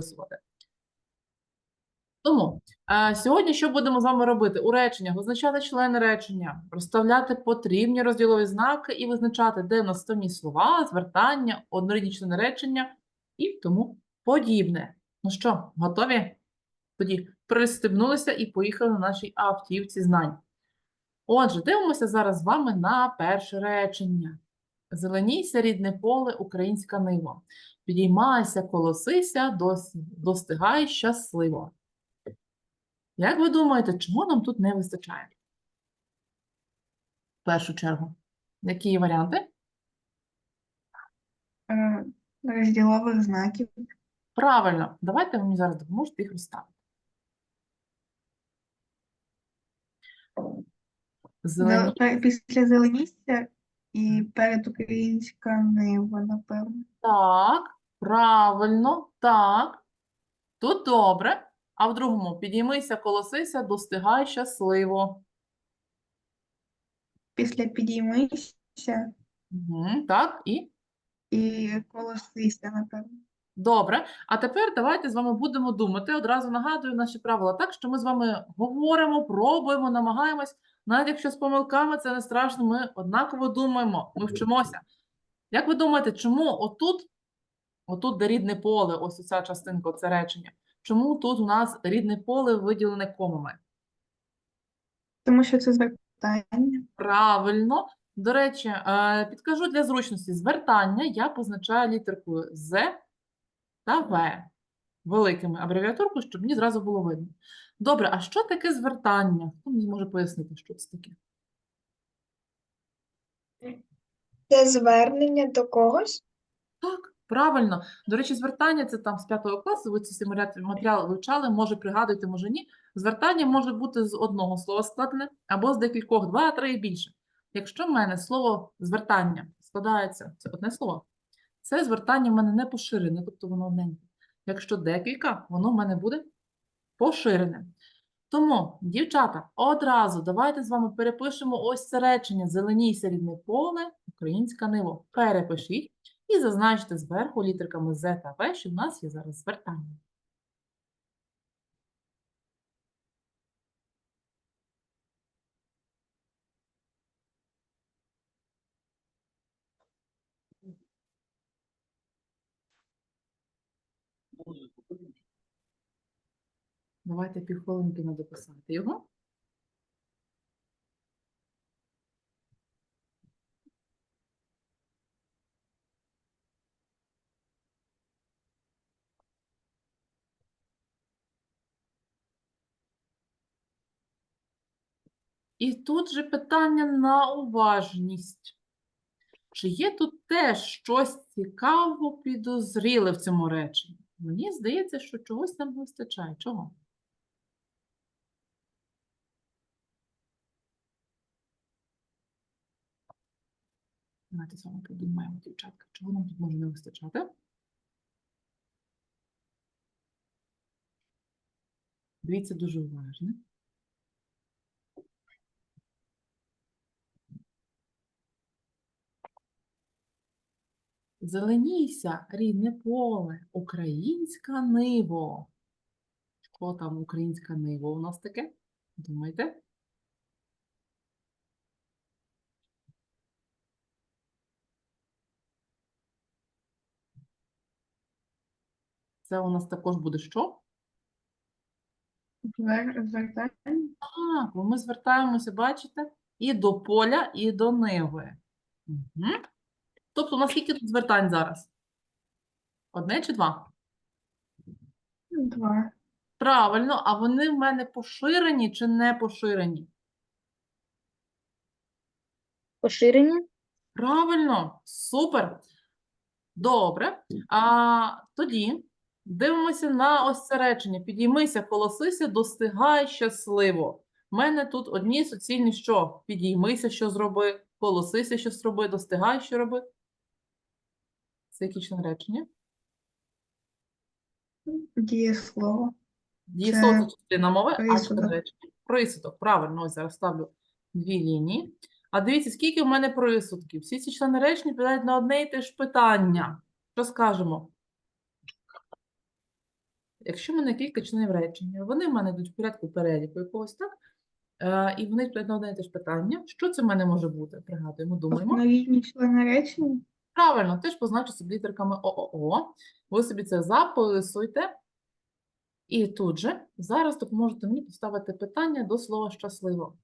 записувати. Тому е, сьогодні що будемо з вами робити? У реченнях визначати члени речення, розставляти потрібні розділові знаки і визначати, де в нас основні слова, звертання, однорідні члени речення і тому подібне. Ну що, готові? Тоді пристебнулися і поїхали на нашій автівці знань. Отже, дивимося зараз з вами на перше речення. Зеленійся, рідне поле, українська нива. Підіймайся, колосися, достигай щасливо. Як ви думаєте, чому нам тут не вистачає? В першу чергу. Які варіанти? Е, розділових знаків. Правильно, давайте ви мені зараз допоможете їх розставити. Зелені... Після зеленістя і перед українська нива, напевно. Так, правильно, так. Тут добре. А в другому підіймися, колосися, достигай щасливо. Після підіймися Угу, так, і і колосися, напевно. Добре. А тепер давайте з вами будемо думати. Одразу нагадую наші правила так, що ми з вами говоримо, пробуємо, намагаємось. Навіть якщо з помилками, це не страшно, ми однаково думаємо, ми вчимося. Як ви думаєте, чому отут, отут, де рідне поле, ось ця частинка, це речення, чому тут у нас рідне поле виділене комами? Тому що це звертання. Правильно. До речі, е, підкажу для зручності звертання я позначаю літеркою З та В великими абревіатуркою, щоб мені зразу було видно. Добре, а що таке звертання? Хто мені може пояснити, що це таке? Це звернення до когось? Так, правильно. До речі, звертання це там з 5 класу, ви ці матеріал- матеріал вивчали, може пригадуєте, може ні. Звертання може бути з одного слова складене або з декількох, два, три і більше. Якщо в мене слово звертання складається, це одне слово, це звертання в мене не поширене, тобто воно одненьке. Якщо декілька, воно в мене буде поширене. Тому, дівчата, одразу давайте з вами перепишемо ось це речення «Зеленійся рідне поле, українська ниво. Перепишіть і зазначте зверху літерками З та В, що в нас є зараз звертання. Давайте півхвилинки на дописати його. І тут же питання на уважність. Чи є тут теж щось цікаво підозріле в цьому реченні? Мені здається, що чогось нам не вистачає. Чого? Давайте з вами подумаємо, дівчатка, чого нам тут може не вистачати? Дивіться дуже уважно. Зеленійся, рідне поле, українська ниво. Що там українська ниво у нас таке? Думайте? Це у нас також буде що? Звер- Звертання. Так, ми звертаємося, бачите, і до поля, і до ниви. Угу. Тобто, у нас скільки тут звертань зараз? Одне чи два? Два. Правильно, а вони в мене поширені чи не поширені? Поширення? Правильно, супер. Добре. А тоді дивимося на ось це речення. Підіймися, колосися, достигай щасливо. У мене тут одні суцільні що? Підіймися, що зроби, колосися, що зроби, достигай, що роби. Які речення? Дієслово. Дієслово Це частина мови, а член речення. Присудок. Правильно, ось зараз ставлю дві лінії. А дивіться, скільки в мене присудків. Всі ці члени речення відповідають на одне і те ж питання. Що скажемо? якщо в мене кілька членів речення, вони в мене йдуть в порядку переліку якогось, так? Е, і вони відповідають на одне і те ж питання. Що це в мене може бути? Пригадуємо, думаємо. Однорідні члени речення. Правильно, теж позначу собі літерками ООО. Ви собі це записуйте. І тут же зараз допоможете мені поставити питання до слова щасливо.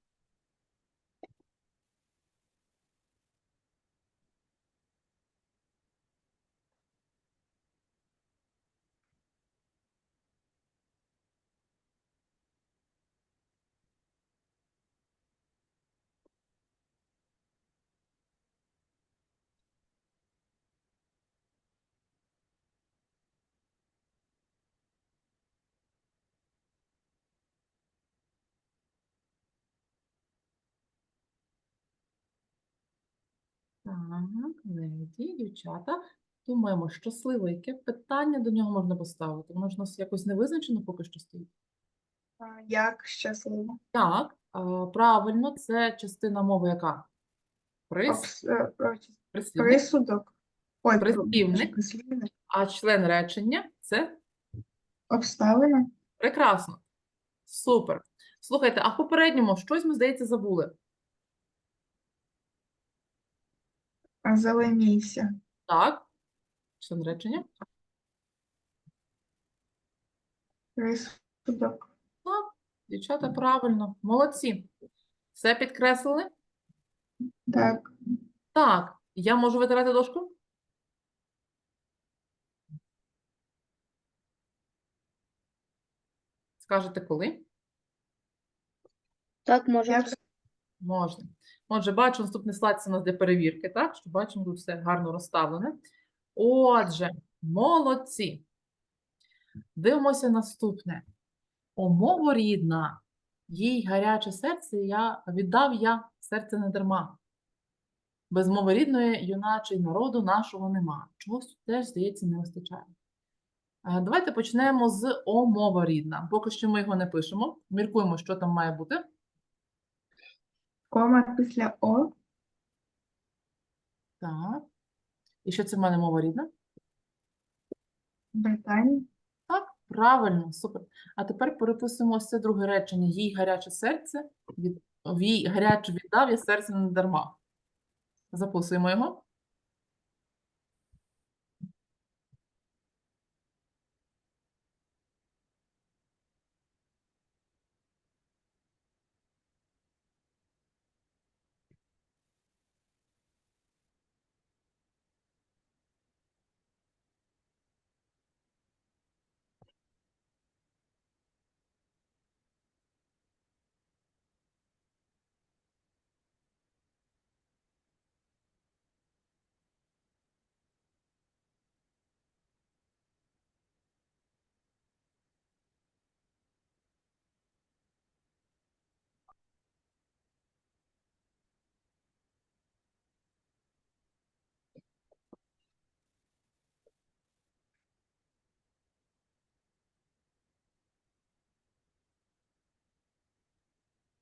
Так, леді, дівчата. Думаємо, щасливо, яке питання до нього можна поставити? Воно ж у нас якось не визначено поки що стоїть. Як щасливо. Так, правильно, це частина мови яка? Прис, е, е, прислівник. Присудок. Ой, Прислівник. прислівник. А член речення це Обставина. прекрасно. Супер. Слухайте, а в попередньому щось ми, здається, забули. А Зеленійся. Так, член речення. Присудок. Дівчата, правильно, молодці. Все підкреслили? Так. Так, я можу витирати дошку? Скажете, коли? Так, може. Можна. Отже, бачу, наступний слайд це у нас для перевірки, так? Що бачимо, тут все гарно розставлене. Отже, молодці. Дивимося наступне. О, мова рідна, їй гаряче серце я віддав я серце не дарма. Без мови рідної, юначе й народу нашого нема. Чогось теж, здається, не вистачає. Е, Давайте почнемо з о мова рідна. Поки що ми його не пишемо. Міркуємо, що там має бути. Кома після О. Так. І що це в мене мова рідна? Британія. Так, правильно, супер. А тепер переписуємо ось це друге речення. Їй гаряче серце, від... в їй гаряче віддав я серце не дарма. Записуємо його.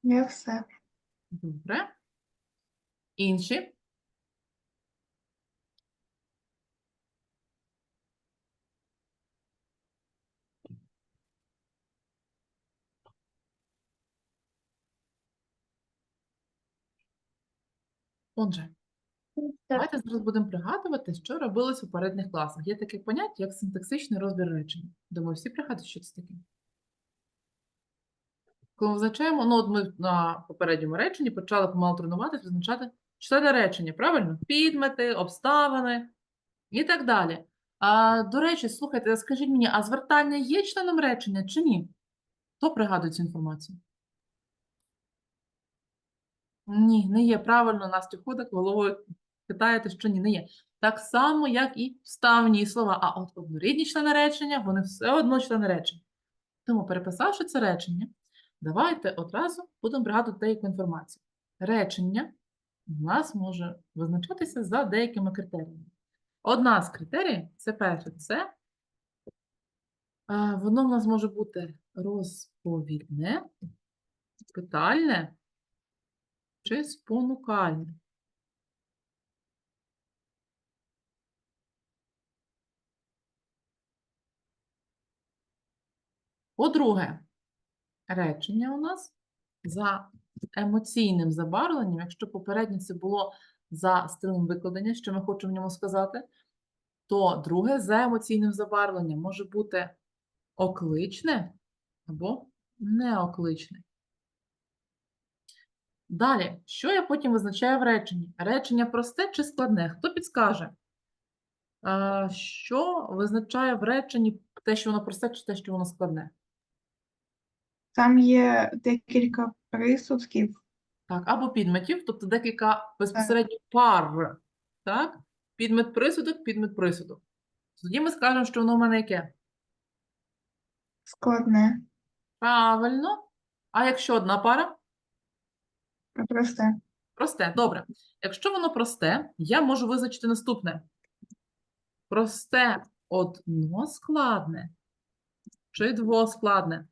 Я все. Добре. Інші. Отже, давайте зараз будемо пригадувати, що робилось у попередніх класах. Є таке поняття, як синтаксичний розбір речень. Думаю, всі пригадують, що це таке. Коли ми визначаємо, ну от ми на попередньому реченні почали помалу тренуватися, визначати члени речення, правильно? Підмети, обставини і так далі. А, до речі, слухайте, скажіть мені, а звертання є членом речення чи ні? Хто пригадує цю інформацію? Ні, не є. Правильно, Настя ходить, головою питаєте, що ні, не є. Так само, як і вставні слова. А от однорідні члени речення, вони все одно члени речення. Тому, переписавши це речення, давайте одразу будемо пригадувати деяку інформацію. Речення у нас може визначатися за деякими критеріями. Одна з критеріїв це перше, це воно в нас може бути розповідне, питальне чи спонукальне. По-друге, речення у нас за емоційним забарвленням, якщо попереднє це було за стилем викладення, що ми хочемо в ньому сказати, то друге за емоційним забарвленням може бути окличне або неокличне. Далі, що я потім визначаю в реченні? Речення просте чи складне? Хто підскаже? Що визначає в реченні те, що воно просте, чи те, що воно складне? Там є декілька присудків. Так, або підметів, тобто декілька безпосередньо пар. Так? Підмет присудок, підмет присудок. Тоді ми скажемо, що воно в мене яке? Складне. Правильно. А якщо одна пара? Просте. Просте. Добре. Якщо воно просте, я можу визначити наступне. Просте односкладне чи двоскладне?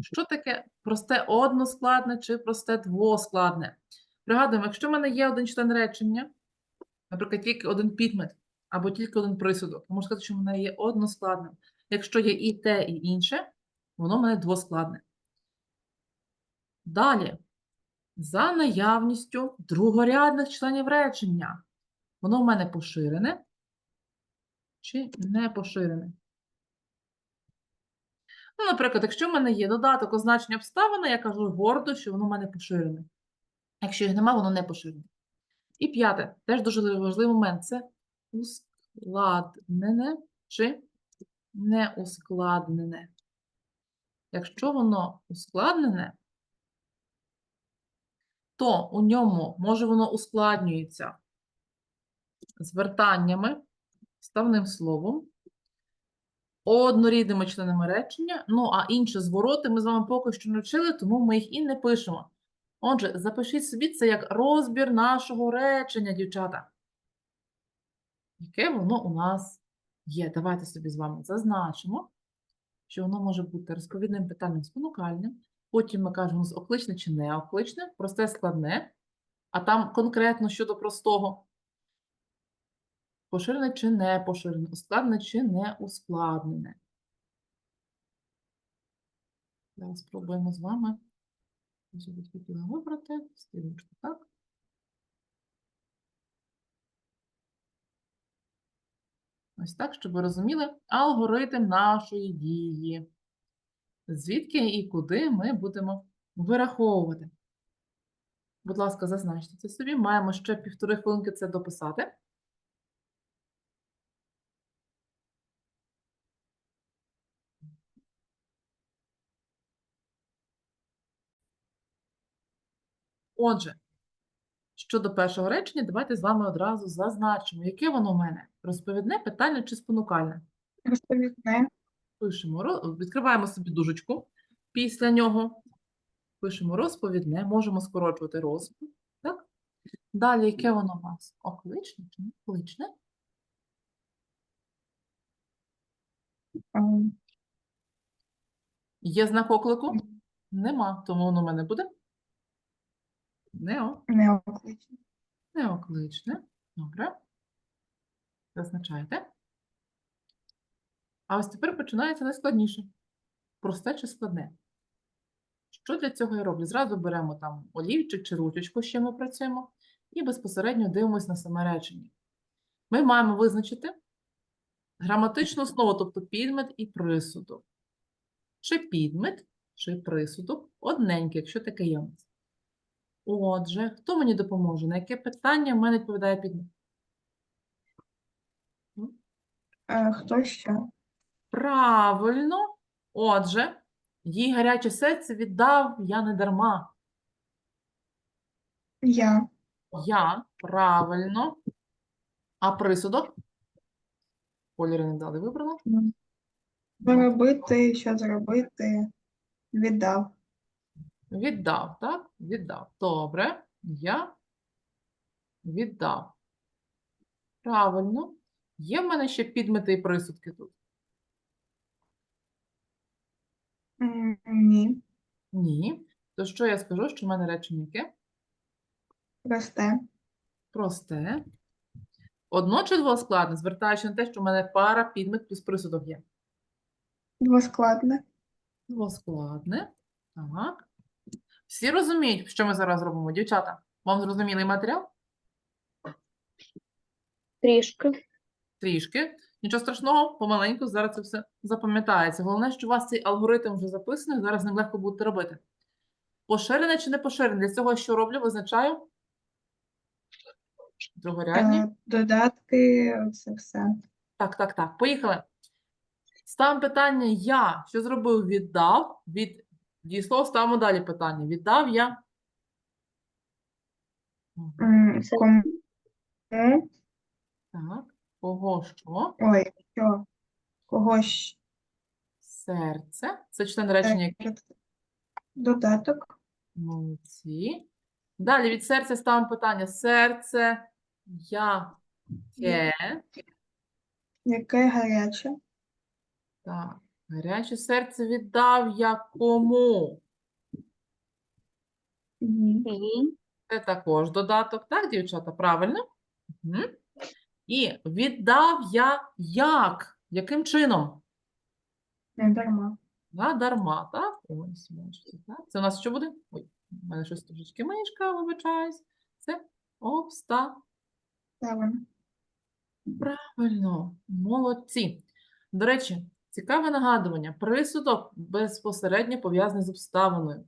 Що таке просте односкладне чи просте двоскладне? Пригадуємо, якщо в мене є один член речення, наприклад, тільки один підмет або тільки один присудок, можу сказати, що в мене є односкладним. Якщо є і те, і інше, воно в мене двоскладне. Далі за наявністю другорядних членів речення. Воно в мене поширене чи не поширене? Ну, наприклад, якщо в мене є додаток означення обставини, я кажу гордо, що воно в мене поширене. Якщо їх нема, воно не поширене. І п'яте, теж дуже важливий момент це ускладнене чи неускладнене. Якщо воно ускладнене, то у ньому, може, воно ускладнюється звертаннями, ставним словом, однорідними членами речення, ну а інші звороти ми з вами поки що не вчили, тому ми їх і не пишемо. Отже, запишіть собі це як розбір нашого речення, дівчата. Яке воно у нас є? Давайте собі з вами зазначимо, що воно може бути розповідним питанням спонукальним. Потім ми кажемо, з окличне чи неокличне, просте складне, а там конкретно щодо простого. Поширене чи не поширене, ускладнене чи не ускладнене. Зараз спробуємо з вами. Я тут хотіла вибрати, стрілочку, так. Ось так, щоб ви розуміли алгоритм нашої дії. Звідки і куди ми будемо вираховувати. Будь ласка, зазначте це собі. Маємо ще півтори хвилинки це дописати. Отже, щодо першого речення, давайте з вами одразу зазначимо, яке воно в мене? Розповідне, питання чи спонукальне? Розповідне. Пишемо, відкриваємо собі дужечку. Після нього пишемо розповідне, можемо скорочувати розповідь. Так? Далі, яке воно у вас? Окличне чи не окличне? ем, Є знак оклику? Нема, тому воно в мене буде нео, Неокличне. неокличне. Добре. Зазначайте. А ось тепер починається найскладніше. Просте чи складне? Що для цього я роблю? Зразу беремо там олівчик чи ручечку, з чим ми працюємо, і безпосередньо дивимось на саме речення. Ми маємо визначити граматичну основу, тобто підмет і присудок. Чи підмет, чи присудок одненький, якщо таке є у нас. Отже, хто мені допоможе? На яке питання в мене відповідає підмет? Хто що? Правильно. Отже, їй гаряче серце віддав я не дарма. Я. Я, правильно. А присудок? Кольори не дали, вибрала. Заробити, що зробити. Віддав. Віддав, так? Віддав. Добре. Я віддав. Правильно. Є в мене ще підмети і присудки тут? Ні. Ні. То що я скажу, що в мене речення яке? Просте. Просте. Одно чи двоскладне, звертаючи на те, що в мене пара підмет плюс присудок є. Двоскладне. Двоскладне. Так. Всі розуміють, що ми зараз робимо, дівчата? Вам зрозумілий матеріал? Трішки. Трішки. Нічого страшного, помаленьку, зараз це все запам'ятається. Головне, що у вас цей алгоритм вже записаний, зараз ним легко будете робити. Поширене чи не поширене? Для цього що роблю? Визначаю. Другорядні. Е, Додатки, це все. Так, так, так. Поїхали. Ставимо питання я. Що зробив? Віддав. Від дієслова ставимо далі питання. Віддав я. Кому? Так. Кого що? Ой, що? Когось Серце. Це член речення. який? додаток. Молодці. Далі від серця ставимо питання. Серце, яке. Яке гаряче? Так. Гаряче серце віддав я кому? Це також додаток, так, дівчата? Правильно? Угу. І віддав я як? Яким чином? Не дарма. Задарма, так? Ось, бачите, так? Це у нас що буде? Ой, у мене щось трошечки мишка, вибачаюсь. Це обста. Правильно. Правильно, молодці. До речі, цікаве нагадування. Присудок безпосередньо пов'язаний з обставиною.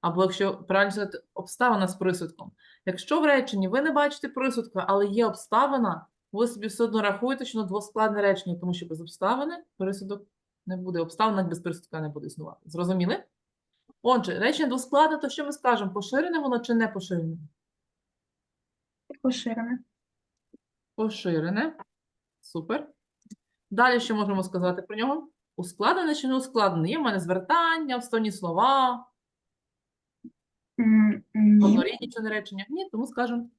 Або, якщо правильно сказати, обставина з присудком. Якщо в реченні ви не бачите присудка, але є обставина, ви собі все одно рахуєте, що на двоскладне речення, тому що без обставини присудок не буде. Обставина без присудка не буде існувати. Зрозуміли? Отже, речення двоскладне, то що ми скажемо? Поширене воно чи не поширене? Поширене. Поширене. Супер. Далі що можемо сказати про нього? Ускладнене чи не ускладнене? Є в мене звертання, вставні слова, однорідні чи не речення. Ні, тому скажемо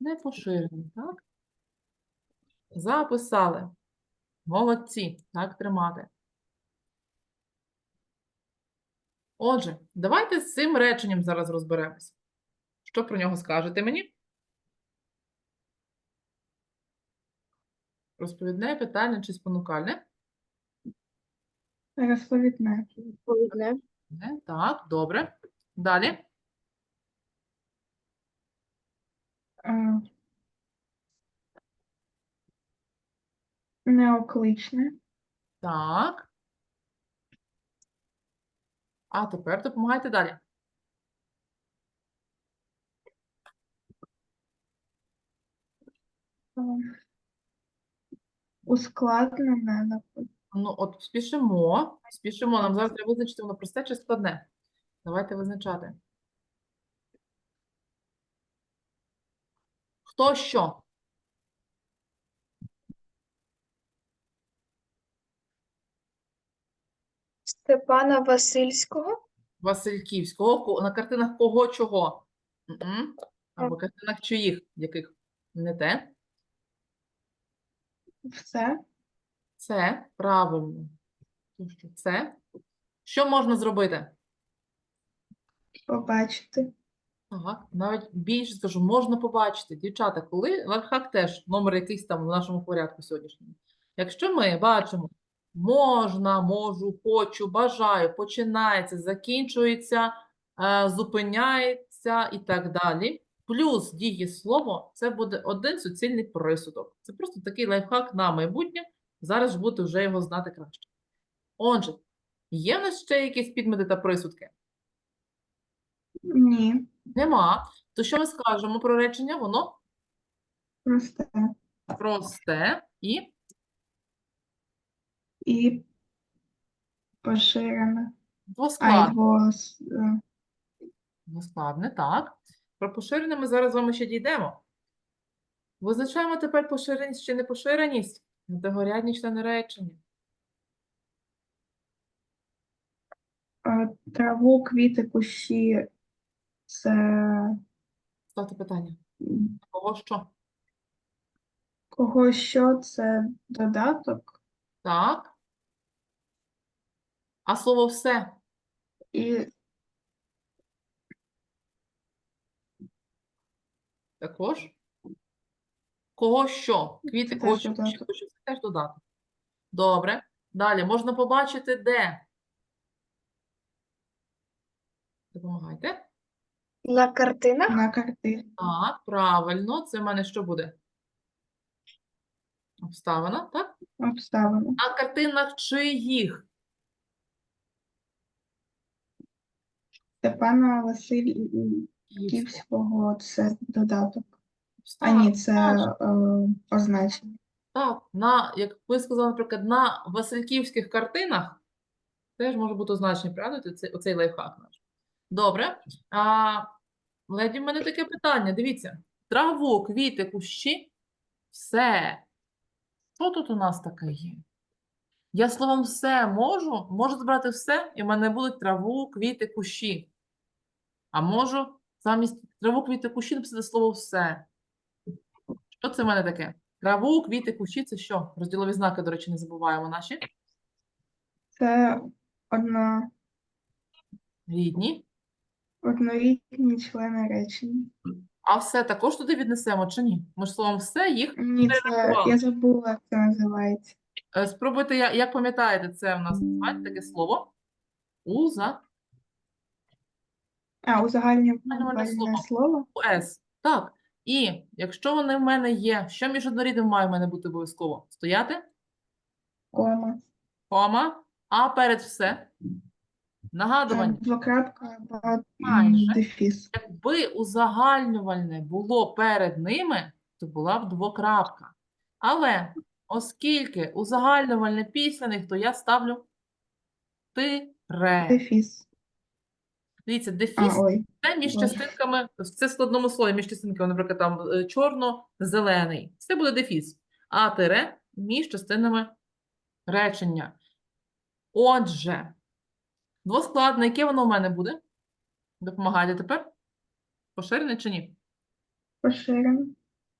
не поширене, так? Записали. Молодці. Так тримати. Отже, давайте з цим реченням зараз розберемось. Що про нього скажете мені? Розповідне питання чи спонукальне? Розповідне. Відповідне. Не, Так, добре. Далі. Е, Неокличне. Так. А тепер допомагайте далі. Е, Ускладнене. наприклад. Ну, от спішимо. Спішимо. Нам зараз треба визначити, воно просте чи складне. Давайте визначати. Хто що? Степана Васильського. Васильківського. На картинах кого чого? Або картинах чиїх, яких? Не те. Все. Це правильно. Це. Що можна зробити? Побачити. Так, навіть більше скажу, можна побачити. Дівчата, коли лайфхак теж номер якийсь там в нашому порядку сьогоднішньому. Якщо ми бачимо можна, можу, хочу, бажаю, починається, закінчується, е, зупиняється і так далі. Плюс дієслово це буде один суцільний присудок. Це просто такий лайфхак на майбутнє. Зараз ж будете вже його знати краще. Отже, є в нас ще якісь підмети та присудки? Ні. Нема. То що ми скажемо про речення? Воно Просте. просте і І поширене. Двоскладне. е, Двоскладне, так. Про поширене ми зараз з вами ще дійдемо. Визначаємо тепер поширеність чи непоширеність. Категоріальні члени речення. Траву, квіти, кущі. Це Ставте питання. Кого що? кого що це додаток Так. А слово все. і Також. Кого що? Квіти, кого що, кущі, це теж додаток. Добре. Далі можна побачити де. Допомагайте. На картинах. На картинах. Так, правильно. Це в мене що буде? Обставина, так? Обставини. На картинах чиїх? Степана Васильківського це додаток. А ні, це е, означення. Так, на, як ви сказали, наприклад, на Васильківських картинах теж може бути означення, правда? Це, оцей лайфхак наш. Добре. А, леді, в мене таке питання. Дивіться. Траву, квіти, кущі. Все. Що тут у нас таке є? Я словом все можу, можу забрати все, і в мене будуть траву, квіти, кущі. А можу замість траву, квіти, кущі написати слово все. Що це в мене таке? Траву, квіти, кущі це що? Розділові знаки, до речі, не забуваємо наші. Це одно, Рідні. однорідні члени речення. А все також туди віднесемо чи ні? Ми ж словом все їх. Ні, це я забула, як це називається. Е, Спробуйте, як пам'ятаєте, це в нас називається таке слово. Уза. А, узагальнювальне слово. слово. С. Так. І якщо вони в мене є, що між однорідним має в мене бути обов'язково? Стояти? Кома. Кома. А перед все. Е, Нагадування. Двокрапка Майже. дефіс. Якби узагальнювальне було перед ними, то була б двокрапка. Але оскільки узагальнювальне після них, то я ставлю тире. Дефіс. Дивіться, А, дефіс ой. це між ой. частинками, це в складному слові між частинками, наприклад, там е, чорно-зелений. Це буде дефіс. А тире між частинами речення. Отже, двоскладне, яке воно в мене буде? Допомагайте тепер? Поширене чи ні? Поширено.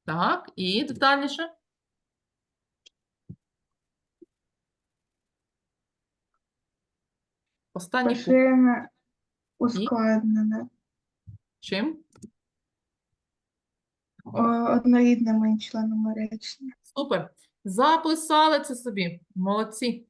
Так, і детальніше. Останній. Поширене. Ускладнене. Чим? О, Однорідними членами речення. Супер. Записали це собі. Молодці.